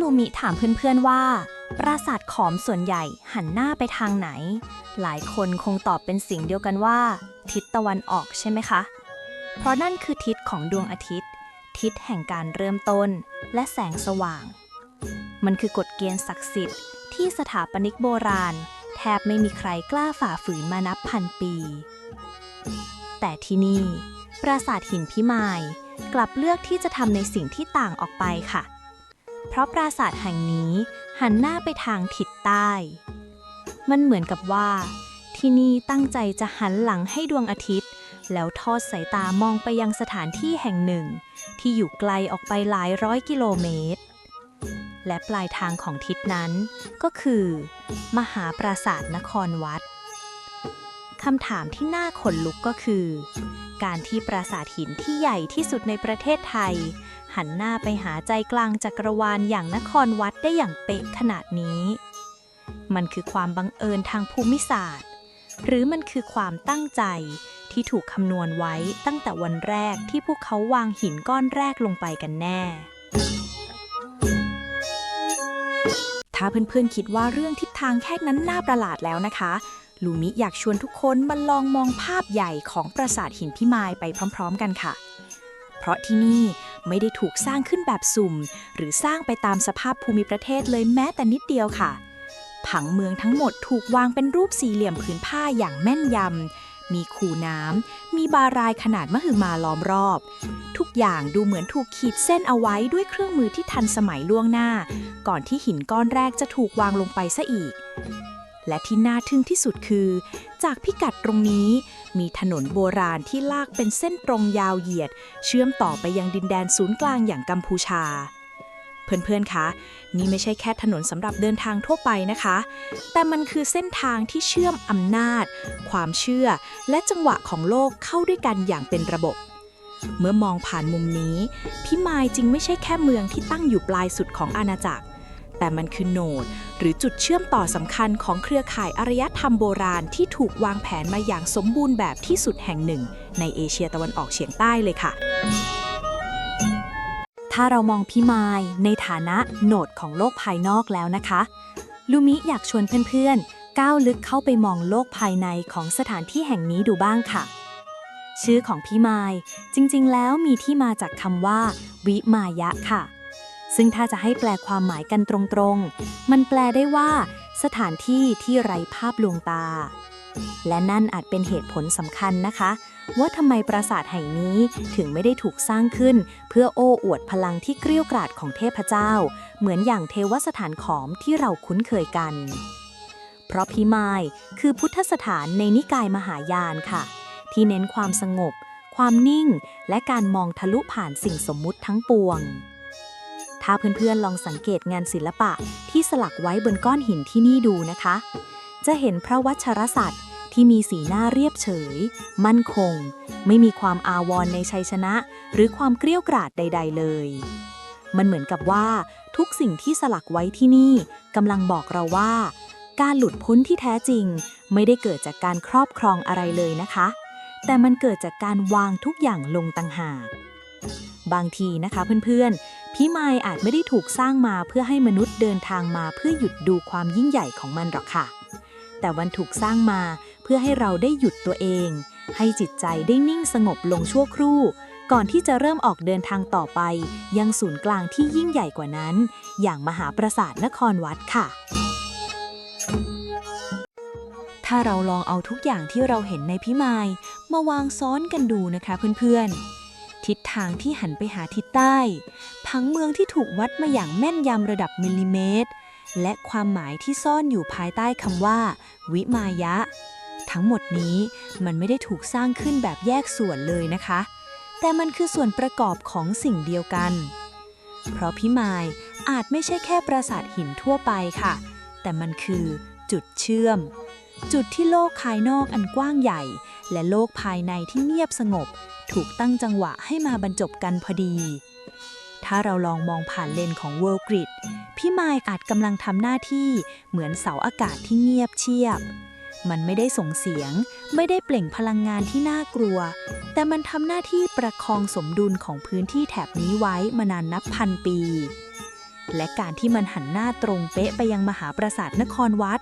ลูมิถามเพื่อนๆว่า ปราสาทขอมส่วนใหญ่หันหน้าไปทางไหน หลายคนคงตอบเป็นเสียงเดียวกันว่า ทิศตะวันออกใช่ไหมคะ เพราะนั่นคือทิศของดวงอาทิตย์ ทิศแห่งการเริ่มต้น และแสงสว่าง มันคือกฎเกณฑ์ศักดิ์สิทธิ์ที่สถาปนิกโบราณ แทบไม่มีใครกล้าฝ่าฝืนมานับพันปี แต่ที่นี่ ปราสาทหินพิมายกลับเลือกที่จะทำในสิ่งที่ต่างออกไปค่ะ เพราะปราสาทแห่งนี้หันหน้าไปทางทิศใต้ มันเหมือนกับว่า ที่นี่ตั้งใจจะหันหลังให้ดวงอาทิตย์ แล้วทอดสายตามองไปยังสถานที่แห่งหนึ่ง ที่อยู่ไกลออกไปหลายร้อยกิโลเมตร และปลายทางของทิศนั้นก็คือ มหาปราสาทนครวัดคำถามที่น่าขนลุกก็คือ การที่ปราสาทหินที่ใหญ่ที่สุดในประเทศไทย หันหน้าไปหาใจกลางจักรวาลอย่างนครวัดได้อย่างเป๊ะขนาดนี้ มันคือความบังเอิญทางภูมิศาสตร์ หรือมันคือความตั้งใจที่ถูกคำนวณไว้ตั้งแต่วันแรกที่พวกเขาวางหินก้อนแรกลงไปกันแน่ ถ้าเพื่อนๆคิดว่าเรื่องทิศทางแค่นั้นน่าประหลาดแล้วนะคะ ลูมิอยากชวนทุกคนมาลองมองภาพใหญ่ของปราสาทหินพิมายไปพร้อม ๆ กันค่ะ เพราะที่นี่ไม่ได้ถูกสร้างขึ้นแบบสุ่ม หรือสร้างไปตามสภาพภูมิประเทศเลยแม้แต่นิดเดียวค่ะ ผังเมืองทั้งหมดถูกวางเป็นรูปสี่เหลี่ยมผืนผ้าอย่างแม่นยำ มีคูน้ำ มีบารายขนาดมหึมาล้อมรอบ ทุกอย่างดูเหมือนถูกขีดเส้นเอาไว้ด้วยเครื่องมือที่ทันสมัยล่วงหน้า ก่อนที่หินก้อนแรกจะถูกวางลงไปซะอีก และที่น่าทึ่งที่สุดคือ จากพิกัดตรงนี้ มีถนนโบราณที่ลากเป็นเส้นตรงยาวเหยียด เชื่อมต่อไปยังดินแดนศูนย์กลางอย่างกัมพูชา เพื่อนๆ คะ นี่ไม่ใช่แค่ถนนสำหรับเดินทางทั่วไปนะคะ แต่มันคือเส้นทางที่เชื่อมอำนาจ ความเชื่อ และจังหวะของโลกเข้าด้วยกันอย่างเป็นระบบเมื่อมองผ่านมุมนี้ พิมายจึงไม่ใช่แค่เมืองที่ตั้งอยู่ปลายสุดของอาณาจักร แต่มันคือโหนด หรือจุดเชื่อมต่อสำคัญของเครือข่ายอารยธรรมโบราณที่ถูกวางแผนมาอย่างสมบูรณ์แบบที่สุดแห่งหนึ่ง ในเอเชียตะวันออกเฉียงใต้เลยค่ะ ถ้าเรามองพิมายในฐานะโหนดของโลกภายนอกแล้วนะคะ ลูมิอยากชวนเพื่อนๆ ก้าวลึกเข้าไปมองโลกภายในของสถานที่แห่งนี้ดูบ้างค่ะชื่อของพิมายจริงๆ แล้วมีที่มาจากคำว่า วิมายะค่ะ ซึ่งถ้าจะให้แปลความหมายกันตรงๆ มันแปลได้ว่า สถานที่ที่ไร้ภาพลวงตา และนั่นอาจเป็นเหตุผลสำคัญนะคะ ว่าทำไมปราสาทแห่งนี้ถึงไม่ได้ถูกสร้างขึ้น เพื่อโอ้อวดพลังที่เกรี้ยวกราดของเทพเจ้า เหมือนอย่างเทวสถานขอมที่เราคุ้นเคยกัน เพราะพิมายคือพุทธสถานในนิกายมหายานค่ะ ที่เน้นความสงบความนิ่งและการมองทะลุผ่านสิ่งสมมุติทั้งปวง ถ้าเพื่อนๆลองสังเกตงานศิลปะที่สลักไว้บนก้อนหินที่นี่ดูนะคะ จะเห็นพระวัชรศัตร์ที่มีสีหน้าเรียบเฉย มั่นคง ไม่มีความอาวรณ์ในชัยชนะ หรือความเกรี้ยวกราดใด ๆ เลย มันเหมือนกับว่า ทุกสิ่งที่สลักไว้ที่นี่กำลังบอกเราว่า การหลุดพ้นที่แท้จริง ไม่ได้เกิดจากการครอบครองอะไรเลยนะคะ แต่มันเกิดจากการวางทุกอย่างลงต่างหากบางทีนะคะเพื่อนๆ พิมายอาจไม่ได้ถูกสร้างมาเพื่อให้มนุษย์เดินทางมาเพื่อหยุดดูความยิ่งใหญ่ของมันหรอกค่ะ แต่มันถูกสร้างมาเพื่อให้เราได้หยุดตัวเอง ให้จิตใจได้นิ่งสงบลงชั่วครู่ ก่อนที่จะเริ่มออกเดินทางต่อไป ยังศูนย์กลางที่ยิ่งใหญ่กว่านั้น อย่างมหาปราสาทนครวัดค่ะ ถ้าเราลองเอาทุกอย่างที่เราเห็นในพิมายมาวางซ้อนกันดูนะคะเพื่อนๆทิศทางที่หันไปหาทิศใต้ ผังเมืองที่ถูกวัดมาอย่างแม่นยำระดับมิลลิเมตร และความหมายที่ซ่อนอยู่ภายใต้คำว่า วิมายะ ทั้งหมดนี้มันไม่ได้ถูกสร้างขึ้นแบบแยกส่วนเลยนะคะ แต่มันคือส่วนประกอบของสิ่งเดียวกัน เพราะพิมายอาจไม่ใช่แค่ปราสาทหินทั่วไปค่ะ แต่มันคือจุดเชื่อม จุดที่โลกภายนอกอันกว้างใหญ่ และโลกภายในที่เงียบสงบ ถูกตั้งจังหวะให้มาบรรจบกันพอดี ถ้าเราลองมองผ่านเลนส์ของ World Grid พี่มายอาจกำลังทำหน้าที่เหมือนเสาอากาศที่เงียบเชียบ มันไม่ได้ส่งเสียง ไม่ได้เปล่งพลังงานที่น่ากลัว แต่มันทำหน้าที่ประคองสมดุลของพื้นที่แถบนี้ไว้มานานนับพันปี และการที่มันหันหน้าตรงเป๊ะไปยังมหาปราสาทนครวัด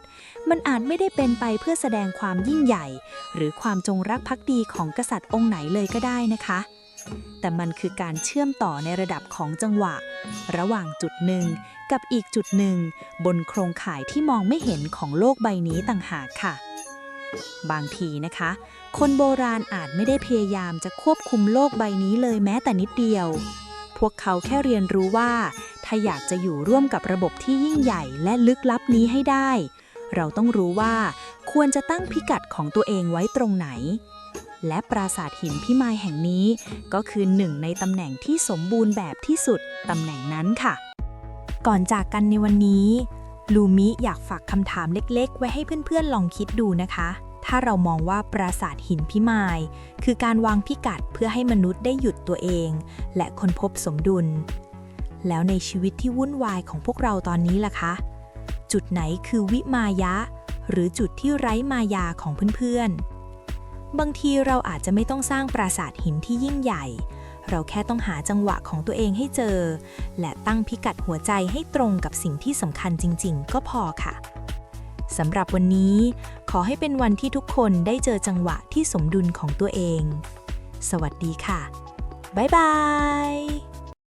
มันอาจไม่ได้เป็นไปเพื่อแสดงความยิ่งใหญ่ หรือความจงรักภักดีของกษัตริย์องค์ไหนเลยก็ได้นะคะ แต่มันคือการเชื่อมต่อในระดับของจังหวะ ระหว่างจุดหนึ่งกับอีกจุดหนึ่ง บนโครงข่ายที่มองไม่เห็นของโลกใบนี้ต่างหากค่ะ บางทีนะคะ คนโบราณอาจไม่ได้พยายามจะควบคุมโลกใบนี้เลยแม้แต่นิดเดียว พวกเขาแค่เรียนรู้ว่า ถ้าอยากจะอยู่ร่วมกับระบบที่ยิ่งใหญ่และลึกลับนี้ให้ได้ เราต้องรู้ว่าควรจะตั้งพิกัดของตัวเองไว้ตรงไหน และปราสาทหินพิมายแห่งนี้ ก็คือหนึ่งในตำแหน่งที่สมบูรณ์แบบที่สุดตำแหน่งนั้นค่ะ ก่อนจากกันในวันนี้ ลูมิอยากฝากคำถามเล็กๆ ไว้ให้เพื่อนๆลองคิดดูนะคะ ถ้าเรามองว่าปราสาทหินพิมาย คือการวางพิกัดเพื่อให้มนุษย์ได้หยุดตัวเอง และค้นพบสมดุล แล้วในชีวิตที่วุ่นวายของพวกเราตอนนี้ล่ะคะ จุดไหนคือวิมายะ หรือจุดที่ไร้มายาของเพื่อนๆ บางทีเราอาจจะไม่ต้องสร้างปราสาทหินที่ยิ่งใหญ่ เราแค่ต้องหาจังหวะของตัวเองให้เจอ และตั้งพิกัดหัวใจให้ตรงกับสิ่งที่สำคัญจริง ๆ ก็พอค่ะสำหรับวันนี้ ขอให้เป็นวันที่ทุกคนได้เจอจังหวะที่สมดุลของตัวเอง สวัสดีค่ะ บ๊ายบาย